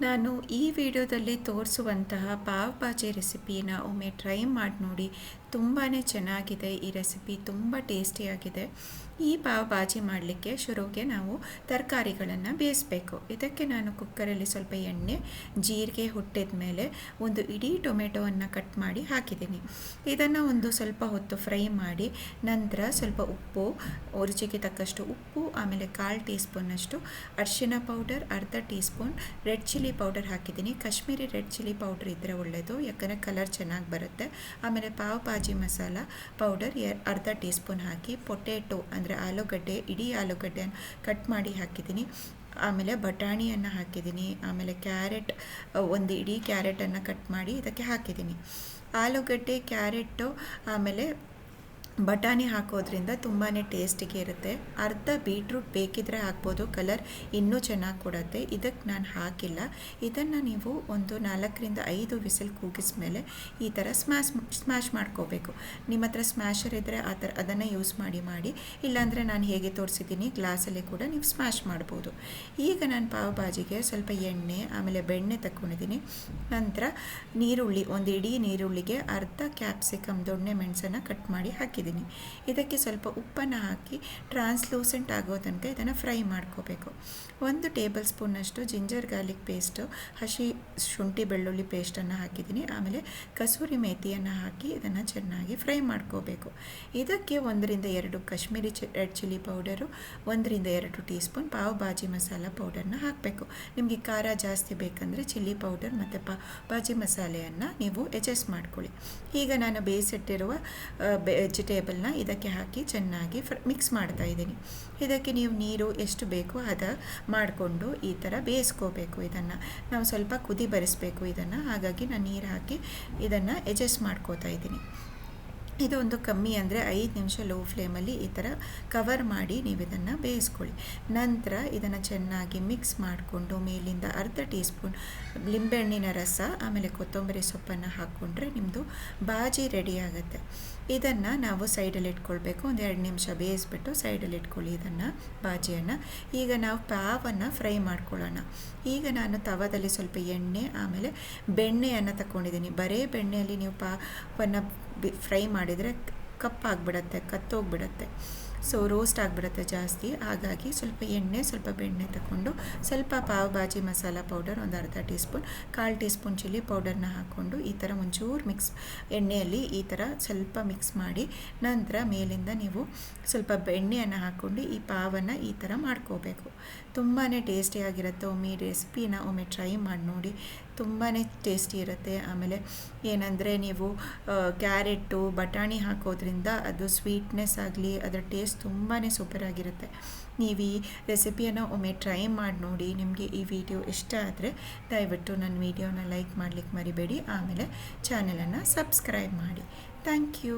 ನಾನು ಈ ವಿಡಿಯೋದಲ್ಲಿ ತೋರಿಸುವಂತಹ ಪಾವ್ ಭಾಜಿ ರೆಸಿಪಿನ ಒಮ್ಮೆ ಟ್ರೈ ಮಾಡಿ ನೋಡಿ. ತುಂಬಾ ಚೆನ್ನಾಗಿದೆ ಈ ರೆಸಿಪಿ, ತುಂಬ ಟೇಸ್ಟಿಯಾಗಿದೆ. ಈ ಪಾವ್ ಭಾಜಿ ಮಾಡಲಿಕ್ಕೆ ಶುರುವಿಗೆ ನಾವು ತರಕಾರಿಗಳನ್ನು ಬೇಯಿಸಬೇಕು. ಇದಕ್ಕೆ ನಾನು ಕುಕ್ಕರಲ್ಲಿ ಸ್ವಲ್ಪ ಎಣ್ಣೆ, ಜೀರಿಗೆ ಹುಟ್ಟಿದ ಮೇಲೆ ಒಂದು ಇಡೀ ಟೊಮೆಟೊವನ್ನು ಕಟ್ ಮಾಡಿ ಹಾಕಿದ್ದೀನಿ. ಇದನ್ನು ಒಂದು ಸ್ವಲ್ಪ ಹೊತ್ತು ಫ್ರೈ ಮಾಡಿ, ನಂತರ ಸ್ವಲ್ಪ ಉಪ್ಪು, ರುಚಿಗೆ ತಕ್ಕಷ್ಟು ಉಪ್ಪು, ಆಮೇಲೆ ಕಾಲು ಟೀ ಸ್ಪೂನಷ್ಟು ಅರಿಶಿನ ಪೌಡರ್, ಅರ್ಧ teaspoon red chilli powder ಹಾಕಿದ್ದೀನಿ. ಕಾಶ್ಮೀರಿ ರೆಡ್ ಚಿಲ್ಲಿ ಪೌಡರ್ ಇದ್ದರೆ ಒಳ್ಳೆಯದು ಯಾಕಂದರೆ ಕಲರ್ ಚೆನ್ನಾಗಿ ಬರುತ್ತೆ. ಆಮೇಲೆ ಪಾವ್ ಭಾಜಿ ಮಸಾಲ ಪೌಡರ್ ಅರ್ಧ ಟೀ ಸ್ಪೂನ್ ಹಾಕಿ, ಪೊಟೇಟೊ ಅಂದರೆ ಆಲೂಗಡ್ಡೆ, ಇಡೀ ಆಲೂಗಡ್ಡೆಯನ್ನು ಕಟ್ ಮಾಡಿ ಹಾಕಿದ್ದೀನಿ. ಆಮೇಲೆ ಬಟಾಣಿಯನ್ನು ಹಾಕಿದ್ದೀನಿ. ಆಮೇಲೆ ಕ್ಯಾರೆಟ್, ಒಂದು ಇಡೀ ಕ್ಯಾರೆಟನ್ನು ಕಟ್ ಮಾಡಿ ಇದಕ್ಕೆ ಹಾಕಿದ್ದೀನಿ. ಆಲೂಗಡ್ಡೆ, ಕ್ಯಾರೆಟು, ಆಮೇಲೆ ಬಟಾಣಿ ಹಾಕೋದ್ರಿಂದ ತುಂಬಾ ಟೇಸ್ಟಿಗೆ ಇರುತ್ತೆ. ಅರ್ಧ ಬೀಟ್ರೂಟ್ ಬೇಕಿದ್ರೆ ಹಾಕ್ಬೋದು. ಕಲರ್ ಇನ್ನೂ ಚೆನ್ನಾಗಿ ಕೊಡುತ್ತೆ. ಇದಕ್ಕೆ ನಾನು ಹಾಕಿಲ್ಲ. ಇದನ್ನು ನೀವು ಒಂದು ನಾಲ್ಕರಿಂದ ಐದು ವಿಸಿಲ್ ಕೂಗಿಸ್ಮೇಲೆ ಈ ಥರ ಸ್ಮ್ಯಾಶ್ ಸ್ಮ್ಯಾಶ್ ಮಾಡ್ಕೋಬೇಕು. ನಿಮ್ಮ ಹತ್ರ ಸ್ಮ್ಯಾಶರ್ ಇದ್ದರೆ ಆ ಥರ ಅದನ್ನು ಯೂಸ್ ಮಾಡಿ ಮಾಡಿ. ಇಲ್ಲಾಂದರೆ ನಾನು ಹೇಗೆ ತೋರಿಸಿದ್ದೀನಿ ಗ್ಲಾಸಲ್ಲಿ ಕೂಡ ನೀವು ಸ್ಮ್ಯಾಶ್ ಮಾಡ್ಬೋದು. ಈಗ ನಾನು ಪಾವ್ ಬಾಜಿಗೆ ಸ್ವಲ್ಪ ಎಣ್ಣೆ, ಆಮೇಲೆ ಬೆಣ್ಣೆ ತಗೊಂಡಿದ್ದೀನಿ ನಂತರ ನೀರುಳ್ಳಿ, ಒಂದು ಇಡೀ ನೀರುಳ್ಳಿಗೆ ಅರ್ಧ ಕ್ಯಾಪ್ಸಿಕಮ್ ದೊಣ್ಣೆ ಮೆಣಸನ್ನು ಕಟ್ ಮಾಡಿ ಹಾಕಿದ್ದೀನಿ. ಇದಕ್ಕೆ ಸ್ವಲ್ಪ ಉಪ್ಪನ್ನು ಹಾಕಿ ಟ್ರಾನ್ಸ್ಲೂಸೆಂಟ್ ಆಗೋ ತನಕ ಇದನ್ನು ಫ್ರೈ ಮಾಡ್ಕೋಬೇಕು. ಒಂದು ಟೇಬಲ್ ಸ್ಪೂನಷ್ಟು ಜಿಂಜರ್ ಗಾರ್ಲಿಕ್ ಪೇಸ್ಟು, ಹಸಿ ಶುಂಠಿ ಬೆಳ್ಳುಳ್ಳಿ ಪೇಸ್ಟನ್ನು ಹಾಕಿದ್ದೀನಿ. ಆಮೇಲೆ ಕಸೂರಿ ಮೇಥಿಯನ್ನು ಹಾಕಿ ಇದನ್ನು ಚೆನ್ನಾಗಿ ಫ್ರೈ ಮಾಡ್ಕೋಬೇಕು. ಇದಕ್ಕೆ ಒಂದರಿಂದ ಎರಡು ಕಾಶ್ಮೀರಿ ಚಿ, ರೆಡ್ ಚಿಲ್ಲಿ ಪೌಡರು, ಒಂದರಿಂದ ಎರಡು ಟೀ ಸ್ಪೂನ್ ಪಾವ್ ಭಾಜಿ ಮಸಾಲ ಪೌಡರ್ನ ಹಾಕಬೇಕು. ನಿಮಗೆ ಖಾರ ಜಾಸ್ತಿ ಬೇಕಂದರೆ ಚಿಲ್ಲಿ ಪೌಡರ್ ಮತ್ತು ಪಾ ಭಾಜಿ ಮಸಾಲೆಯನ್ನು ನೀವು ಅಡ್ಜಸ್ಟ್ ಮಾಡ್ಕೊಳ್ಳಿ. ಈಗ ನಾನು ಬೇಯಿಸಿಟ್ಟಿರುವ ವೆಜಿಟೇಬಲ್ನ ಇದಕ್ಕೆ ಹಾಕಿ ಚೆನ್ನಾಗಿ ಫ್ರ, ಮಿಕ್ಸ್ ಮಾಡ್ತಾ ಇದ್ದೀನಿ. ಇದಕ್ಕೆ ನೀವು ನೀರು ಎಷ್ಟು ಬೇಕೋ ಅದ ಮಾಡಿಕೊಂಡು ಈ ಥರ ಬೇಯಿಸ್ಕೋಬೇಕು ಇದನ್ನು. ನಾವು ಸ್ವಲ್ಪ ಕುದಿ ಬರಿಸಬೇಕು ಇದನ್ನು. ಹಾಗಾಗಿ ನಾನು ನೀರು ಹಾಕಿ ಇದನ್ನು ಅಡ್ಜಸ್ಟ್ ಮಾಡ್ಕೋತಾ ಇದ್ದೀನಿ. ಇದು ಒಂದು ಕಮ್ಮಿ ಅಂದರೆ ಐದು ನಿಮಿಷ ಲೋ ಫ್ಲೇಮಲ್ಲಿ ಈ ಥರ ಕವರ್ ಮಾಡಿ ನೀವು ಇದನ್ನು ಬೇಯಿಸ್ಕೊಳ್ಳಿ. ನಂತರ ಇದನ್ನು ಚೆನ್ನಾಗಿ ಮಿಕ್ಸ್ ಮಾಡಿಕೊಂಡು ಮೇಲಿಂದ ಅರ್ಧ ಟೀ ಸ್ಪೂನ್ ಲಿಂಬೆಹಣ್ಣಿನ ರಸ, ಆಮೇಲೆ ಕೊತ್ತಂಬರಿ ಸೊಪ್ಪನ್ನು ಹಾಕ್ಕೊಂಡ್ರೆ ನಿಮ್ಮದು ಬಾಜಿ ರೆಡಿ ಆಗುತ್ತೆ. ಇದನ್ನು ನಾವು ಸೈಡಲ್ಲಿ ಇಟ್ಕೊಳ್ಬೇಕು, ಒಂದು ಎರಡು ನಿಮಿಷ ಬೇಯಿಸ್ಬಿಟ್ಟು ಸೈಡಲ್ಲಿ ಇಟ್ಕೊಳ್ಳಿ ಇದನ್ನು, ಬಾಜಿಯನ್ನು. ಈಗ ನಾವು ಪಾವನ್ನು ಫ್ರೈ ಮಾಡ್ಕೊಳ್ಳೋಣ. ಈಗ ನಾನು ತವದಲ್ಲಿ ಸ್ವಲ್ಪ ಎಣ್ಣೆ, ಆಮೇಲೆ ಬೆಣ್ಣೆಯನ್ನು ತಗೊಂಡಿದ್ದೀನಿ ಬರೇ ಬೆಣ್ಣೆಯಲ್ಲಿ ನೀವು ಪಾವನ್ನು ಫ್ರೈ ಮಾಡಿದರೆ ಕಪ್ಪಾಗ್ಬಿಡತ್ತೆ ಕತ್ತೋಗ್ಬಿಡತ್ತೆ. ಸೊ ರೋಸ್ಟ್ ಆಗಿಬಿಡುತ್ತೆ ಜಾಸ್ತಿ. ಹಾಗಾಗಿ ಸ್ವಲ್ಪ ಎಣ್ಣೆ, ಸ್ವಲ್ಪ ಬೆಣ್ಣೆ ತಗೊಂಡು ಸ್ವಲ್ಪ ಪಾವ್ ಭಾಜಿ ಮಸಾಲ ಪೌಡರ್ ಒಂದು ಅರ್ಧ ಟೀ ಸ್ಪೂನ್ ಕಾಲು ಟೀ ಸ್ಪೂನ್ ಚಿಲ್ಲಿ ಪೌಡರ್ನ ಹಾಕ್ಕೊಂಡು ಈ ಥರ ಒಂಚೂರು ಮಿಕ್ಸ್ ಎಣ್ಣೆಯಲ್ಲಿ ಈ ಥರ ಸ್ವಲ್ಪ ಮಿಕ್ಸ್ ಮಾಡಿ ನಂತರ ಮೇಲಿಂದ ನೀವು ಸ್ವಲ್ಪ ಬೆಣ್ಣೆಯನ್ನು ಹಾಕ್ಕೊಂಡು ಈ ಪಾವನ್ನು ಈ ಥರ ಮಾಡ್ಕೋಬೇಕು. ತುಂಬಾ ಟೇಸ್ಟಿಯಾಗಿರುತ್ತೆ ಒಮ್ಮೆ ರೆಸಿಪಿನ ಒಮ್ಮೆ ಟ್ರೈ ಮಾಡಿ ನೋಡಿ. ತುಂಬಾ ಟೇಸ್ಟಿ ಇರುತ್ತೆ. ಆಮೇಲೆ ಏನಂದರೆ ನೀವು ಕ್ಯಾರೆಟ್ಟು ಬಟಾಣಿ ಹಾಕೋದ್ರಿಂದ ಅದು ಸ್ವೀಟ್ನೆಸ್ ಆಗಲಿ, ಅದರ ಟೇಸ್ಟ್ ತುಂಬಾ ಸೂಪರಾಗಿರುತ್ತೆ ನೀವು ಈ ರೆಸಿಪಿಯನ್ನು ಒಮ್ಮೆ ಟ್ರೈ ಮಾಡಿ ನೋಡಿ, ನಿಮಗೆ ಈ ವಿಡಿಯೋ ಇಷ್ಟ ಆದರೆ ದಯವಿಟ್ಟು ನನ್ನ ವಿಡಿಯೋನ ಲೈಕ್ ಮಾಡಲಿಕ್ಕೆ ಮರಿಬೇಡಿ. ಆಮೇಲೆ ಚಾನಲನ್ನು ಸಬ್ಸ್ಕ್ರೈಬ್ ಮಾಡಿ. Thank you